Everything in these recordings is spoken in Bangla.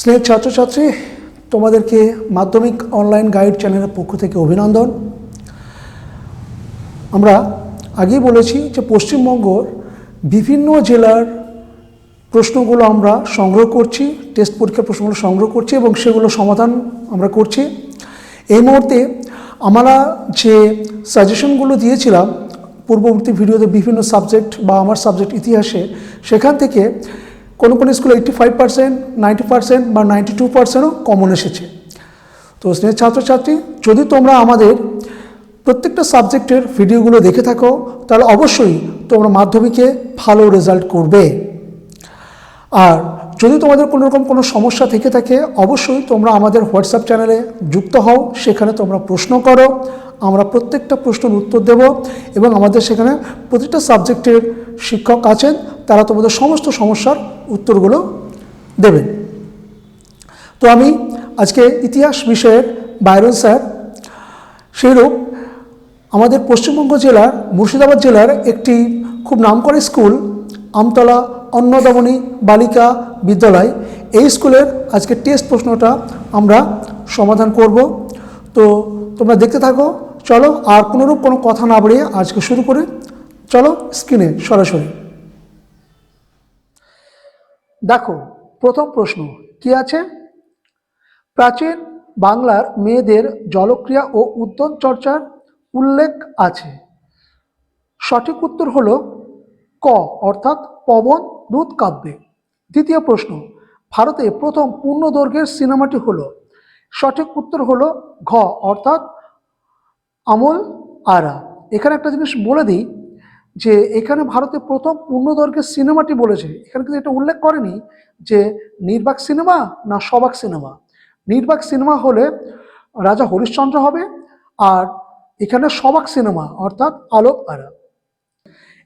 স্নেহ ছাত্রছাত্রী, তোমাদেরকে মাধ্যমিক অনলাইন গাইড চ্যানেলের পক্ষ থেকে অভিনন্দন। আমরা আগেই বলেছি যে পশ্চিমবঙ্গর বিভিন্ন জেলার প্রশ্নগুলো আমরা সংগ্রহ করছি টেস্ট পরীক্ষার প্রশ্নগুলো সংগ্রহ করছি এবং সেগুলো সমাধান আমরা করছি। এই মুহূর্তে আমরা যে সাজেশনগুলো দিয়েছিলাম, পূর্ববর্তী ভিডিওতে বিভিন্ন সাবজেক্ট বা আমার সাবজেক্ট ইতিহাসে, সেখান থেকে কোনো কোনো স্কুলে eighty five percent ninety percent বা নাইনটি টু পার্সেন্টও কমন এসেছে। তো স্নেহ ছাত্রছাত্রী, যদি তোমরা আমাদের প্রত্যেকটা সাবজেক্টের ভিডিওগুলো দেখে থাকো, তাহলে অবশ্যই তোমরা মাধ্যমিকে ভালো রেজাল্ট করবে। আর যদি তোমাদের কোনো রকম কোনো সমস্যা থেকে থাকে, অবশ্যই তোমরা আমাদের হোয়াটসঅ্যাপ চ্যানেলে যুক্ত হও, সেখানে তোমরা প্রশ্ন করো। আমরা প্রত্যেকটা প্রশ্নের উত্তর দেব এবং আমাদের সেখানে প্রতিটা সাবজেক্টের শিক্ষক আছেন, তারা তোমাদের সমস্ত সমস্যার উত্তরগুলো দেবেন। তো আমি আজকে ইতিহাস বিষয়ের বাইরন স্যার, সেইরূপ আমাদের পশ্চিমবঙ্গ জেলার মুর্শিদাবাদ জেলার একটি খুব নামকরা স্কুল, আমতলা অন্নদামণি বালিকা বিদ্যালয়, এই স্কুলের আজকে টেস্ট প্রশ্নটা আমরা সমাধান করব। তো তোমরা দেখতে থাকো চলো আর কোনোরূপ কোনো কথা না বাড়িয়ে আজকে শুরু করে। চলো স্ক্রিনে সরাসরি। দেখো, প্রথম প্রশ্ন, কি আছে? প্রাচীন বাংলার মেয়েদের জলক্রিয়া ও উদ্যান চর্চার উল্লেখ আছে। সঠিক উত্তর হলো ক, অর্থাৎ পবন দুধ কাব্যে। দ্বিতীয় প্রশ্ন, ভারতে প্রথম পূর্ণদৈর্ঘ্যের সিনেমাটি হলো। সঠিক উত্তর হলো ঘ, অর্থাৎ আমল আরা। এখানে একটা জিনিস বলে দিই যে, এখানে ভারতে প্রথম পূর্ণদৈর্ঘ্যের সিনেমাটি বলেছে। এখানে কিন্তু এটা উল্লেখ করেনি যে, নির্বাক সিনেমা না সবাক সিনেমা। নির্বাক সিনেমা হলে রাজা হরিশ্চন্দ্র হবে আর এখানে সবাক সিনেমা, অর্থাৎ আলোক আরা।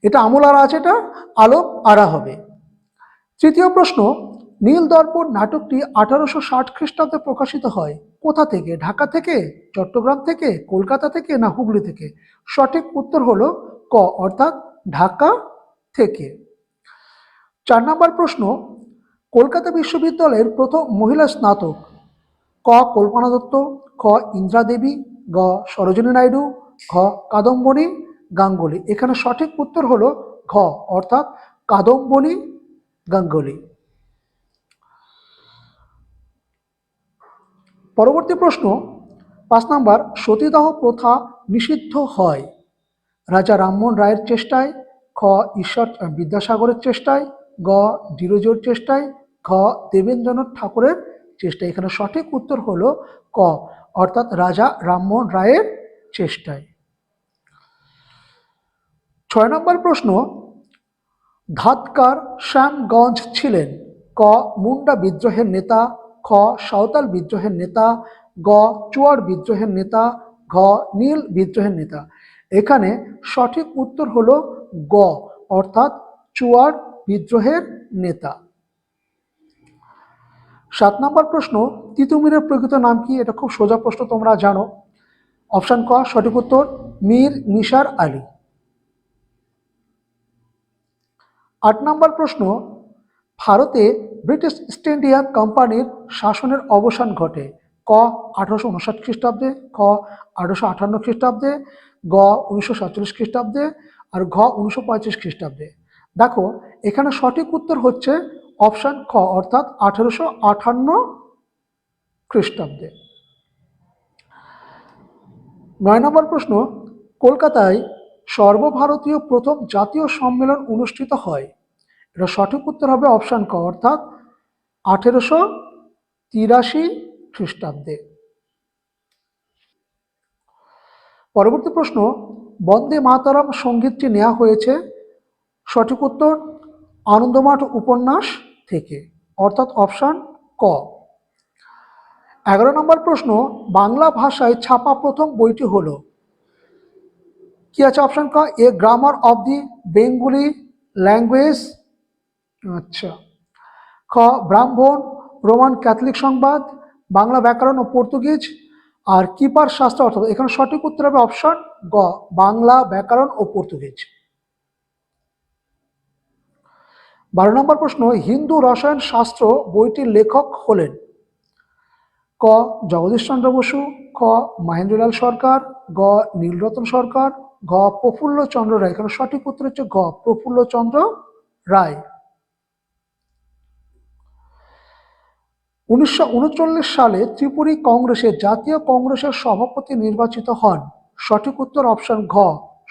এটা আমল আরা আছে, এটা আলোক আরা হবে। তৃতীয় প্রশ্ন নীল দর্পণ নাটকটি আঠারোশো ষাট খ্রিস্টাব্দে প্রকাশিত হয়। কোথা থেকে? ঢাকা থেকে? চট্টগ্রাম থেকে? কলকাতা থেকে? না হুগলি থেকে? সঠিক উত্তর হলো ক, অর্থাৎ ঢাকা থেকে। চার নম্বর প্রশ্ন, কলকাতা বিশ্ববিদ্যালয়ের প্রথম মহিলা স্নাতক। ক, কল্পনা দত্ত। খ, ইন্দ্রা দেবী। গ, সরোজিনী নাইডু। ঘ কাদম্বনী গাঙ্গুলি। এখানে সঠিক উত্তর হলো ঘ, অর্থাৎ কাদম্বনী গাঙ্গুলি। পরবর্তী প্রশ্ন, পাঁচ নাম্বার, সতীদাহ প্রথা নিষিদ্ধ হয়। রাজা রামমোহন রায়ের চেষ্টায়, খ, ঈশ্বর বিদ্যাসাগরের চেষ্টায়, গ ডিরোজোর চেষ্টায়, ঘ, দেবেন্দ্রনাথ ঠাকুরের চেষ্টায়। এখানে সঠিক উত্তর হলো ক, অর্থাৎ রাজা রামমোহন রায়ের চেষ্টায়। ছয় নম্বর প্রশ্ন, ধাতকার শ্যামগঞ্জ ছিলেন। ক, মুন্ডা বিদ্রোহের নেতা খ, সাঁওতাল বিদ্রোহের নেতা, গ, চুয়ার বিদ্রোহের নেতা, ঘ, নীল বিদ্রোহের নেতা। এখানে সঠিক উত্তর হলো গ, অর্থাৎ চুয়ার বিদ্রোহের নেতা। সাত নম্বর প্রশ্ন, তিতুমিরের প্রকৃত নাম কি? এটা খুব সোজা প্রশ্ন, তোমরা জানো। অপশান ক, সঠিক উত্তর, মীর নিসার আলী। আট নম্বর প্রশ্ন ভারতে ব্রিটিশ ইস্ট ইন্ডিয়া কোম্পানির শাসনের অবসান ঘটে। ক, আঠারোশো উনষাট খ্রিস্টাব্দে, খ, আঠারোশো আটান্ন খ্রিস্টাব্দে, গ, উনিশশো সাতচল্লিশ খ্রিস্টাব্দে আর ঘ, উনিশশো পঁয়ত্রিশ খ্রিস্টাব্দে। দেখো, এখানে সঠিক উত্তর হচ্ছে অপশান খ, অর্থাৎ আঠারোশো আটান্ন খ্রিস্টাব্দে। নয় নম্বর প্রশ্ন, কলকাতায় সর্বভারতীয় প্রথম জাতীয় সম্মেলন অনুষ্ঠিত হয়। এটা সঠিক উত্তর হবে অপশান ক, অর্থাৎ আঠেরোশো তিরাশি খ্রিস্টাব্দে। পরবর্তী প্রশ্ন, বন্দে মাতারাম সঙ্গীতটি নেওয়া হয়েছে সঠিক উত্তর আনন্দমাঠ উপন্যাস থেকে, অর্থাৎ অপশান ক। এগারো নম্বর প্রশ্ন, বাংলা ভাষায় ছাপা প্রথম বইটি হলো। কি আছে অপশান ক? A grammar of the Bengali language আচ্ছা। খ, ব্রাহ্মণ, রোমান ক্যাথলিক সংবাদ, বাংলা ব্যাকরণ ও পর্তুগিজ, আর কিপার শাস্ত্র অর্থাৎ এখানে সঠিক উত্তর হবে অপশন গ, বাংলা ব্যাকরণ ও পর্তুগিজ। বারো নম্বর প্রশ্ন, হিন্দু রসায়ন শাস্ত্র বইটির লেখক হলেন ক জগদীশ চন্দ্র বসু, খ, মহেন্দ্রলাল সরকার, গ, নীলরতন সরকার ঘ প্রফুল্ল চন্দ্র রায়। এখানে সঠিক উত্তর হচ্ছে গ প্রফুল্ল চন্দ্র রায়। উনিশশো উনচল্লিশ সালে ত্রিপুরী কংগ্রেসে জাতীয় কংগ্রেসের সভাপতি নির্বাচিত হন। সঠিক উত্তর অপশন ঘ,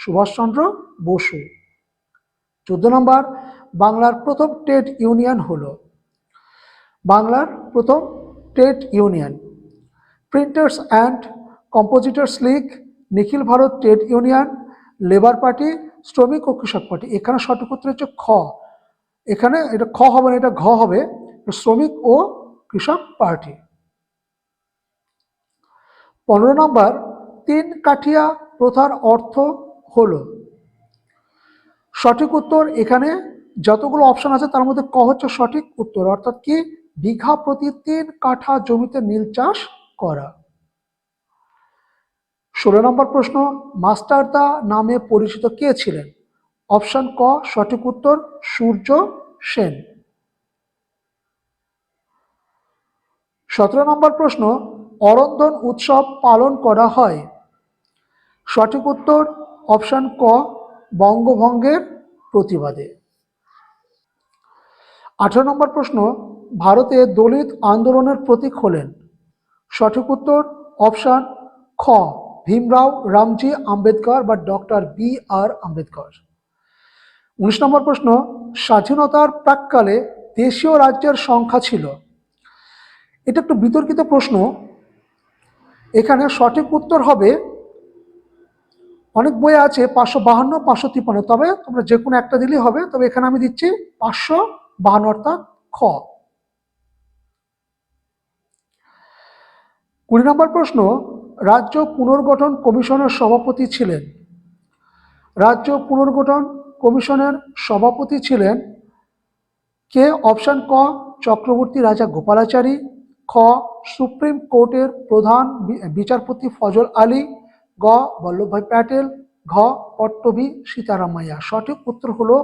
সুভাষচন্দ্র বসু। চোদ্দ নম্বর, বাংলার প্রথম ট্রেড ইউনিয়ন হলো। বাংলার প্রথম trade union. Printers and compositors league, Nikhil Bharat trade union, labour party, শ্রমিক ও কৃষক পার্টি। এখানে সঠিক উত্তর হচ্ছে খ। এখানে এটা খ হবে না, এটা ঘ হবে। শ্রমিক ও কৃষক পার্টি। পনেরো নম্বর, তিন কাঠিয়া প্রথার অর্থ হলো, সঠিক উত্তর এখানে যতগুলো অপশন আছে তার মধ্যে ক হচ্ছে সঠিক উত্তর, অর্থাৎ কি বিঘা প্রতি তিন কাঠা জমিতে নীল চাষ করা। ষোলো নম্বর প্রশ্ন মাস্টারদা নামে পরিচিত কে ছিলেন? অপশন ক, সঠিক উত্তর সূর্য সেন। সতেরো নম্বর প্রশ্ন, অরন্ধন উৎসব পালন করা হয়। সঠিক উত্তর, অপশন ক, বঙ্গভঙ্গের প্রতিবাদে। আঠারো নম্বর প্রশ্ন, ভারতে দলিত আন্দোলনের প্রতীক হলেন। সঠিক উত্তর, অপশান খ, ভীমরাও রামজি আম্বেদকর বা ডক্টর বি আর আম্বেদকর। উনিশ নম্বর প্রশ্ন, স্বাধীনতার প্রাককালে দেশীয় রাজ্যের সংখ্যা ছিল। এটা একটু বিতর্কিত প্রশ্ন। এখানে সঠিক উত্তর হবে, অনেক বই আছে পাঁচশো বাহান্ন, পাঁচশো তিপ্পান্ন, তবে তোমরা যে কোনো একটা দিলেই হবে। তবে এখানে আমি দিচ্ছি পাঁচশো বাহান্ন অর্থাৎ খ। কুড়ি নম্বর প্রশ্ন, রাজ্য পুনর্গঠন কমিশনের সভাপতি ছিলেন। রাজ্য পুনর্গঠন কমিশনের সভাপতি ছিলেন কে? অপশন ক, চক্রবর্তী রাজা গোপালাচারী। খ, সুপ্রিম কোর্টের প্রধান বিচারপতি ফজল আলী, গ, বল্লভভাই প্যাটেল, ঘ, পট্টভি সীতারামাইয়া। সঠিক উত্তর হলো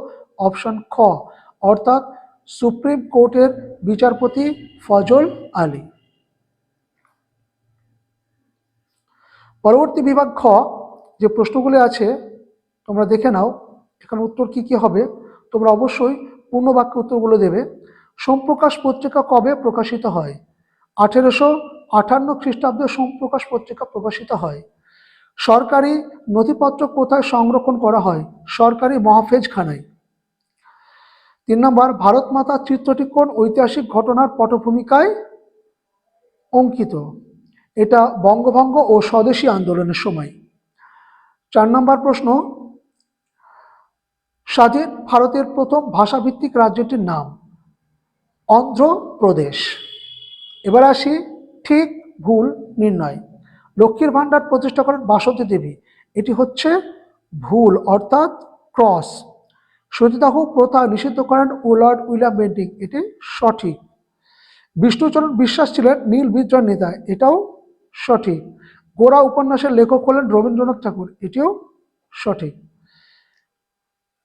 অপশন খ, অর্থাৎ সুপ্রিম কোর্টের বিচারপতি ফজল আলী। পরবর্তী বিভাগ খ, যে প্রশ্নগুলি আছে, তোমরা দেখে নাও, এখানে উত্তর কি কি হবে, তোমরা অবশ্যই পূর্ণ বাক্য উত্তরগুলো দেবে। সোমপ্রকাশ পত্রিকা কবে প্রকাশিত হয়? আঠেরোশো আটান্ন খ্রিস্টাব্দে সোমপ্রকাশ পত্রিকা প্রকাশিত হয়। সরকারি নথিপত্র কোথায় সংরক্ষণ করা হয়? সরকারি মহাফেজখানায়। তিন নম্বর ভারত মাতা চিত্রটি কোন ঐতিহাসিক ঘটনার পটভূমিকায় অঙ্কিত? এটা বঙ্গভঙ্গ ও স্বদেশী আন্দোলনের সময়। চার নম্বর প্রশ্ন স্বাধীন ভারতের প্রথম ভাষাভিত্তিক রাজ্যটির নাম অন্ধ্রপ্রদেশ। এবার আসি ঠিক ভুল নির্ণয়। লক্ষ্মীর ভাণ্ডার প্রতিষ্ঠা করেন বাসন্তী দেবী। এটি হচ্ছে ভুল, অর্থাৎ ক্রস। সতীদাহ প্রথা নিষিদ্ধ করেন উলর্ড উইলিয়াম বেন্টিং। এটি সঠিক। বিষ্ণুচরণ বিশ্বাস ছিলেন নীল বিদ্রোহ নেতা। এটাও সঠিক। গোড়া উপন্যাসের লেখক হলেন রবীন্দ্রনাথ ঠাকুর। এটিও সঠিক।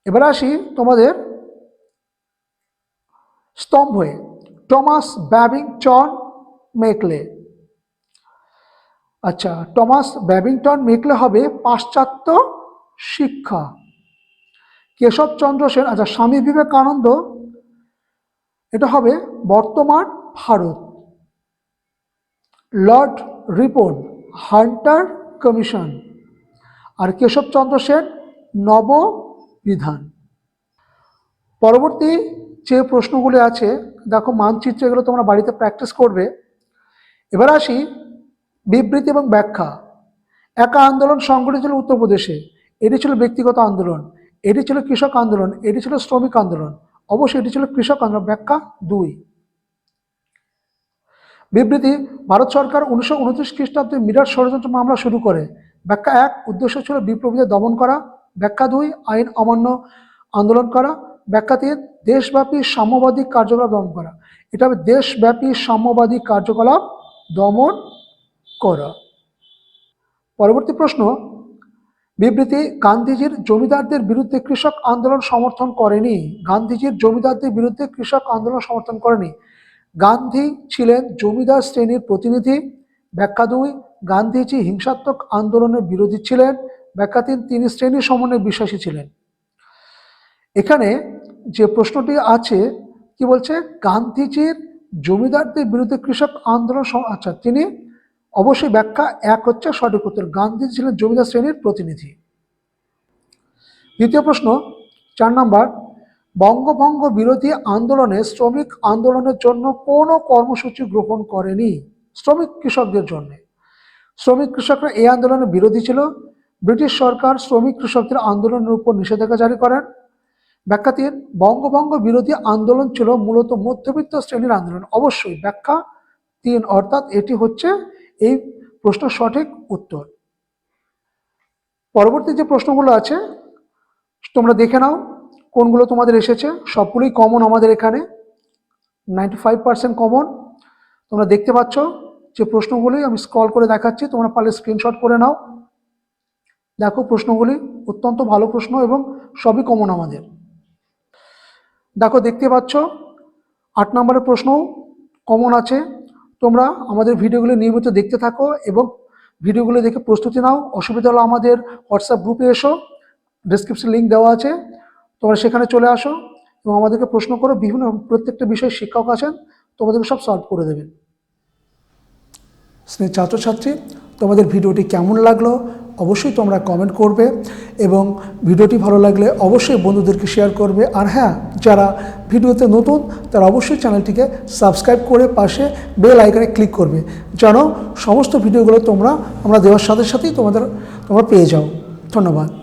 এবার আসি তোমাদের স্তম্ভে। Thomas Babington Macaulay. আচ্ছা টমাস ব্যাবিংটন মেকলে হবে পাশ্চাত্য শিক্ষা। কেশবচন্দ্র সেন আচ্ছা স্বামী বিবেকানন্দ, এটা হবে Bartaman Bharat. Lord Ripon, Hunter commission. আর কেশবচন্দ্র সেন নববিধান পরবর্তী যে প্রশ্নগুলি আছে, দেখো মানচিত্র, এগুলো তোমরা বাড়িতে প্র্যাকটিস করবে। এবার আসি বিবৃতি এবং ব্যাখ্যা। একা আন্দোলন সংগঠিত ছিল উত্তরপ্রদেশে এটি ছিল ব্যক্তিগত আন্দোলন। এটি ছিল কৃষক আন্দোলন। এটি ছিল শ্রমিক আন্দোলন। অবশ্যই এটি ছিল কৃষক আন্দোলন। ব্যাখ্যা দুই। বিবৃতি, ভারত সরকার উনিশশো উনত্রিশ খ্রিস্টাব্দে মিরাট ষড়যন্ত্র মামলা শুরু করে। ব্যাখ্যা এক, উদ্দেশ্য ছিল বিপ্লবীদের দমন করা। ব্যাখ্যা দুই, আইন অমান্য আন্দোলন করা। ব্যাখ্যা তিন, দেশব্যাপী সাম্যবাদী কার্যকলাপ দমন করা। এটা হবে দেশব্যাপী সাম্যবাদী কার্যকলাপ দমন করা। পরবর্তী প্রশ্ন, বিবৃতি, গান্ধীজির জমিদারদের বিরুদ্ধে কৃষক আন্দোলন সমর্থন করেনি। গান্ধীজির জমিদারদের বিরুদ্ধে কৃষক আন্দোলন সমর্থন করেনি। গান্ধী ছিলেন জমিদার শ্রেণির প্রতিনিধি। ব্যাখ্যা দুই, গান্ধীজি হিংসাত্মক আন্দোলনের বিরোধী ছিলেন। ব্যাখ্যা তিন, তিনি শ্রেণি সমন্বয়ে বিশ্বাসী ছিলেন। এখানে যে প্রশ্নটি আছে, কি বলছে? গান্ধীজির জমিদারদের বিরুদ্ধে কৃষক আন্দোলন আচ্ছা তিনি অবশ্যই ব্যাখ্যা এক হচ্ছে সঠিক উত্তর। গান্ধী ছিলেন জমিদার শ্রেণির প্রতিনিধি। দ্বিতীয় প্রশ্ন, চার নম্বর, বঙ্গভঙ্গ বিরোধী আন্দোলনে শ্রমিক আন্দোলনের জন্য কোনো কর্মসূচি গ্রহণ করেনি শ্রমিক কৃষকদের জন্য। শ্রমিক কৃষকরা এই আন্দোলনের বিরোধী ছিল। ব্রিটিশ সরকার শ্রমিক কৃষকদের আন্দোলনের উপর নিষেধাজ্ঞা জারি করেন। ব্যাখ্যা বঙ্গভঙ্গ বিরোধী আন্দোলন ছিল মূলত মধ্যবিত্ত শ্রেণির আন্দোলন। অবশ্যই ব্যাখ্যা তিন অর্থাৎ এটি হচ্ছে এই প্রশ্ন সঠিক উত্তর। পরবর্তী যে প্রশ্নগুলো আছে, তোমরা দেখে নাও, কোনগুলো তোমাদের এসেছে? সবগুলোই কমন আমাদের এখানে নাইনটি ফাইভ পার্সেন্ট কমন তোমরা দেখতে পাচ্ছ যে প্রশ্নগুলি আমি স্ক্রল করে দেখাচ্ছি, তোমরা পারলে স্ক্রিনশট করে নাও। দেখো প্রশ্নগুলি অত্যন্ত ভালো প্রশ্ন এবং সবই কমন আমাদের। দেখো, দেখতে পাচ্ছ? আট নম্বরের প্রশ্ন কমন আছে। তোমরা আমাদের ভিডিওগুলো নিয়মিত দেখতে থাকো এবং ভিডিওগুলো দেখে প্রস্তুতি নাও। অসুবিধা হলে আমাদের হোয়াটসঅ্যাপ গ্রুপে এসো। ডিসক্রিপশন লিঙ্ক দেওয়া আছে। তোমরা সেখানে চলে আসো এবং আমাদেরকে প্রশ্ন করো। বিভিন্ন প্রত্যেকটা বিষয়ে শিক্ষক আছেন, তোমাদেরকে সব সলভ করে দেবেন স্নেহ ছাত্রছাত্রী, তোমাদের ভিডিওটি কেমন লাগল? অবশ্যই তোমরা কমেন্ট করবে এবং ভিডিওটি ভালো লাগলে অবশ্যই বন্ধুদেরকে শেয়ার করবে। আর হ্যাঁ যারা ভিডিওতে নতুন, তারা অবশ্যই চ্যানেলটিকে সাবস্ক্রাইব করে পাশে বেল আইকনে ক্লিক করবে। যেন সমস্ত ভিডিওগুলো তোমরা, আমরা দেওয়ার সাথে সাথেই তোমাদের, তোমরা পেয়ে যাও। ধন্যবাদ।